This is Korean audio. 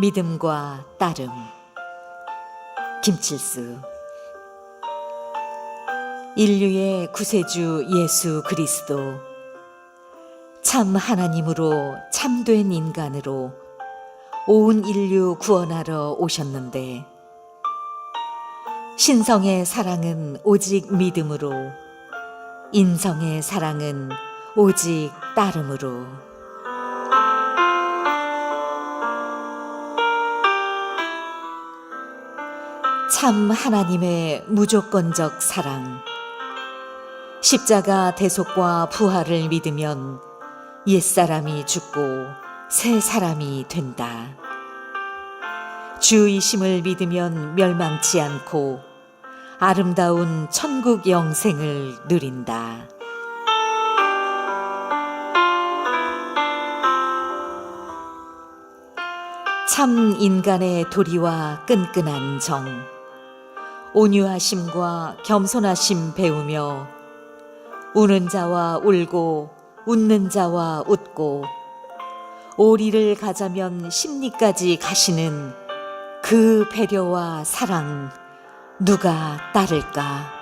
믿음과 따름. 김칠수. 인류의 구세주 예수 그리스도. 참 하나님으로 참된 인간으로 온 인류 구원하러 오셨는데 신성의 사랑은 오직 믿음으로 인성의 사랑은 오직 따름으로 참 하나님의 무조건적 사랑 십자가 대속과 부활을 믿으면 옛사람이 죽고 새 사람이 된다. 주이심을 믿으면 멸망치 않고 아름다운 천국 영생을 누린다. 참 인간의 도리와 끈끈한 정, 온유하심과 겸손하심 배우며 우는 자와 울고 웃는 자와 웃고 오리를 가자면 심리까지 가시는 그 배려와 사랑 누가 따를까?